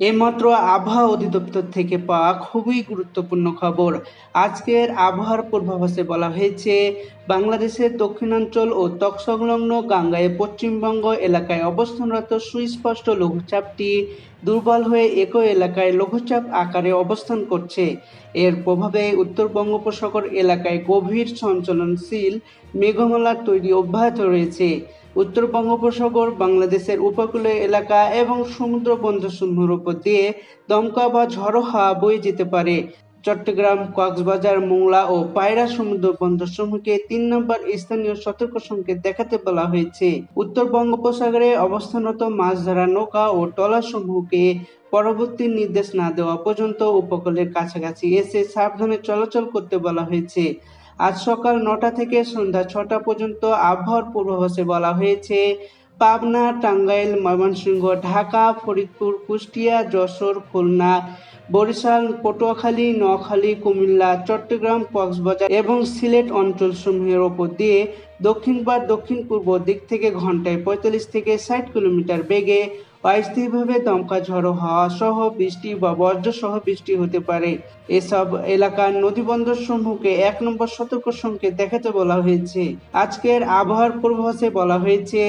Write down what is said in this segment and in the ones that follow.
এইমাত্র আবহাওয়া অধিদপ্তর থেকে পাওয়া খুবই গুরুত্বপূর্ণ খবর। আজকের আবহাওয়ার পূর্বাভাসে বলা হয়েছে, বাংলাদেশের দক্ষিণাঞ্চল ও তৎসংলগ্ন গাঙ্গায় পশ্চিমবঙ্গ এলাকায় অবস্থানরত সুস্পষ্ট লঘুচাপটি দুর্বল হয়ে একই এলাকায় লঘুচাপ আকারে অবস্থান করছে। এর প্রভাবে উত্তর বঙ্গোপসাগর এলাকায় গভীর সঞ্চলনশীল মেঘমালার তৈরি অব্যাহত রয়েছে। উত্তর বঙ্গোপসাগর, বাংলাদেশের উপকূলীয় এলাকা এবং সমুদ্র বন্দরসমূহের উপর দিয়ে দমকা বা ঝড়ো হাওয়া বয়ে যেতে পারে। চট্টগ্রাম, কক্সবাজার, মোংলা ও পায়রা সমুদ্র বন্দরসমূহকে তিন নম্বর স্থানীয় সতর্ক সংকেত দেখাতে বলা হয়েছে। উত্তর বঙ্গোপসাগরে অবস্থানরত মাছ ধরা নৌকা ও ট্রলারসমূহকে পরবর্তী নির্দেশ না দেওয়া পর্যন্ত উপকূলের কাছাকাছি এসে সাবধানে চলাচল করতে বলা হয়েছে। আজ সকাল নটা থেকে সন্ধ্যা ছটা পর্যন্ত আবহাওয়ার পূর্বাভাসে বলা হয়েছে, পাবনা, টাঙ্গাইল, ময়মনসিংহ, ঢাকা, ফরিদপুর, কুষ্টিয়া, যশোর, খুলনা, বরিশাল, পটুয়াখালী, নোয়াখালী, কুমিল্লা, চট্টগ্রাম, কক্সবাজার এবং সিলেট অঞ্চলসমূহের ওপর দিয়ে দক্ষিণ বা দক্ষিণ পূর্ব দিক থেকে ঘন্টায় পঁয়তাল্লিশ থেকে ষাট কিলোমিটার বেগে অস্থায়ীভাবে দমকা ঝড়ো হাওয়া সহ বৃষ্টি বা বজ্র সহ বৃষ্টি হতে পারে। এসব এলাকার নদীবন্দর সমূহকে এক নম্বর সতর্ক সংকেত দেখাতে বলা হয়েছে। আজকের আবহাওয়ার পূর্বাভাসে বলা হয়েছে,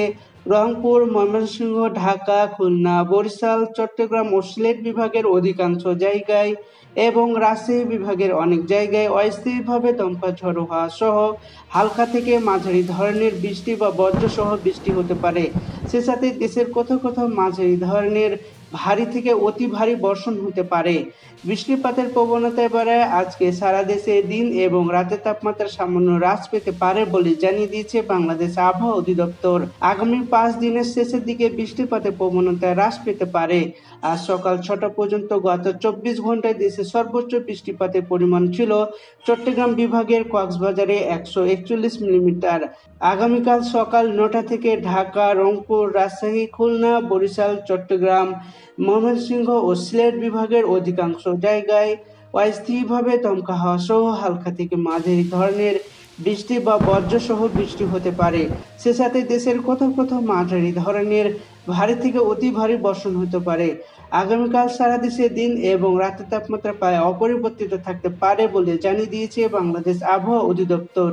রংপুর, ময়মনসিংহ, ঢাকা, খুলনা, বরিশাল, চট্টগ্রাম ও সিলেট বিভাগের অধিকাংশ জায়গায় এবং রাজশাহী বিভাগের অনেক জায়গায় অস্থায়ীভাবে দমকা ঝড়ো হওয়া সহ হালকা থেকে মাঝারি ধরনের বৃষ্টি বা বজ্র সহ বৃষ্টি হতে পারে। সে সাথে দেশের কোথাও কোথাও মাঝারি ধরনের ভারী থেকে অতি ভারী বর্ষণ হতে পারে। বৃষ্টিপাতের প্রবণতা এবারে আজকে সারা দেশে দিন এবং রাতের তাপমাত্রা সামান্য হ্রাস পেতে পারে বলে জানিয়ে দিয়েছে বাংলাদেশ আবহাওয়া অধিদপ্তর। আগামী পাঁচ দিনের শেষের দিকে বৃষ্টিপাতের প্রবণতা হ্রাস পেতে পারে। আজ সকাল ছটা পর্যন্ত গত চব্বিশ ঘন্টায় দেশে সর্বোচ্চ বৃষ্টিপাতের পরিমাণ ছিল চট্টগ্রাম বিভাগের কক্সবাজারে একশো একচল্লিশ মিলিমিটার। আগামীকাল সকাল নটা থেকে ঢাকা, রংপুর, রাজশাহী, খুলনা, বরিশাল, চট্টগ্রাম ময়মনসিংহ ও সিলেট বিভাগের অধিকাংশ জায়গায় অস্থায়ীভাবে দমকা হাওয়া সহ হালকা থেকে মাঝারি ধরনের বৃষ্টি বা বজ্রসহ বৃষ্টি হতে পারে। সে সাথে দেশের কোথাও কোথাও মাঝারি ধরনের ভারী থেকে অতি ভারী বর্ষণ হতে পারে। আগামীকাল সারা দেশে দিন এবং রাতের তাপমাত্রা প্রায় অপরিবর্তিত থাকতে পারে বলে জানিয়ে দিয়েছে বাংলাদেশ আবহাওয়া অধিদপ্তর।